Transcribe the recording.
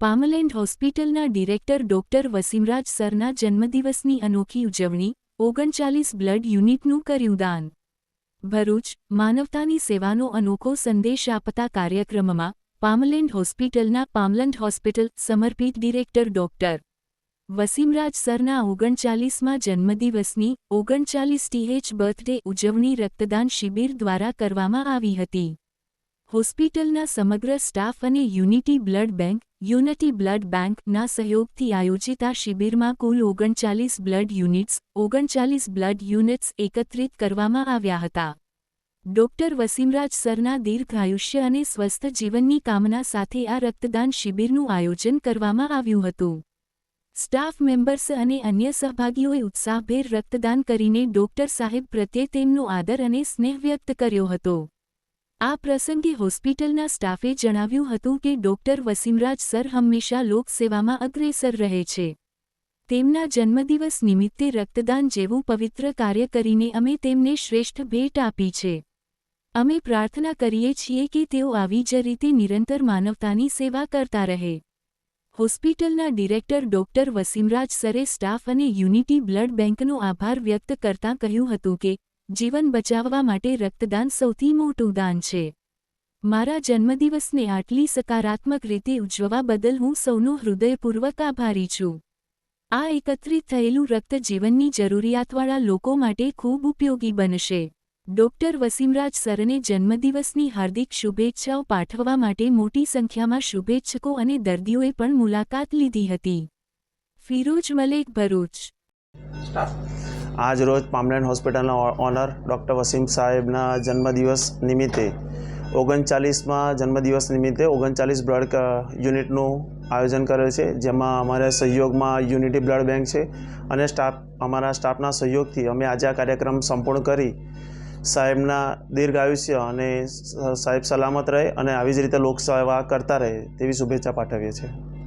પામલેન્ડ હોસ્પિટલના director doctor Wasimraj સરના જન્મદિવસની અનોખી ઉજવણી, ઓગણચાલીસ બ્લડ યુનિટનું કર્યું દાન ભરૂચ, માનવતાની સેવાનો અનોખો સંદેશ આપતા કાર્યક્રમમાં પામલેન્ડ હોસ્પિટલના પામલંડ હોસ્પિટલ સમર્પિત ડિરેક્ટર ડોક્ટર વસીમરાજ સરના ઓગણચાલીસમાં જન્મદિવસની ઓગણચાલીસ ટીએચ બર્થડે ઉજવણી રક્તદાન શિબિર દ્વારા કરવામાં આવી હતી. હોસ્પિટલના સમગ્ર સ્ટાફ અને unity blood bank, unity blood બેંકના સહયોગથી આયોજિત આ શિબિરમાં કુલ ઓગણચાલીસ બ્લડ યુનિટ્સ, ઓગણચાલીસ બ્લડ યુનિટ્સ એકત્રિત કરવામાં આવ્યા હતા. ડોક્ટર વસીમરાજ સરના દીર્ઘાયુષ્ય અને સ્વસ્થ જીવનની કામના સાથે આ રક્તદાન શિબિરનું આયોજન કરવામાં આવ્યું હતું. સ્ટાફ મેમ્બર્સ અને અન્ય સહભાગીઓએ ઉત્સાહભેર રક્તદાન કરીને ડોક્ટર સાહેબ પ્રત્યે તેમનો આદર અને સ્નેહ વ્યક્ત કર્યો હતો. આ પ્રસંગે હોસ્પિટલના સ્ટાફે જણાવ્યું હતું કે ડોક્ટર વસીમરાજ સર હંમેશા લોકસેવામાં અગ્રેસર રહે છે. તેમના જન્મદિવસ નિમિત્તે રક્તદાન જેવું પવિત્ર કાર્ય કરીને અમે તેમને શ્રેષ્ઠ ભેટ આપી છે. અમે પ્રાર્થના કરીએ છીએ કે તેઓ આવી જ રીતે નિરંતર માનવતાની સેવા કરતા રહે. હોસ્પિટલના ડિરેક્ટર ડોક્ટર વસીમરાજ સરે સ્ટાફ અને યુનિટી બ્લડ બેંકનો આભાર વ્યક્ત કરતાં કહ્યું હતું કે, જીવન બચાવવા માટે રક્તદાન સૌથી મોટું દાન છે. મારા જન્મદિવસને આટલી સકારાત્મક રીતે ઉજવવા બદલ હું સૌનો હૃદયપૂર્વક આભારી છું. આ એકત્રિત થયેલું રક્ત જીવનની જરૂરિયાતવાળા લોકો માટે ખૂબ ઉપયોગી બનશે. ડોક્ટર વસીમરાજ સરને જન્મદિવસની હાર્દિક શુભેચ્છાઓ પાઠવવા માટે મોટી સંખ્યામાં શુભેચ્છકો અને દર્દીઓએ પણ મુલાકાત લીધી હતી. ફિરોજ મલેક, ભરૂચ. આજ રોજ પામલેન હોસ્પિટલના ઓનર ડૉક્ટર વસીમ સાહેબના જન્મદિવસ નિમિત્તે ઓગણચાલીસમાં જન્મદિવસ નિમિત્તે ઓગણચાલીસ બ્લડ યુનિટનું આયોજન કરેલ છે, જેમાં અમારા સહયોગમાં યુનિટી બ્લડ બેંક છે અને સ્ટાફ, અમારા સ્ટાફના સહયોગથી અમે આજે આ કાર્યક્રમ સંપૂર્ણ કરી સાહેબના દીર્ઘાયુષ્ય અને સાહેબ સલામત રહે અને આવી જ રીતે લોકસેવા કરતા રહે તેવી શુભેચ્છા પાઠવીએ છીએ.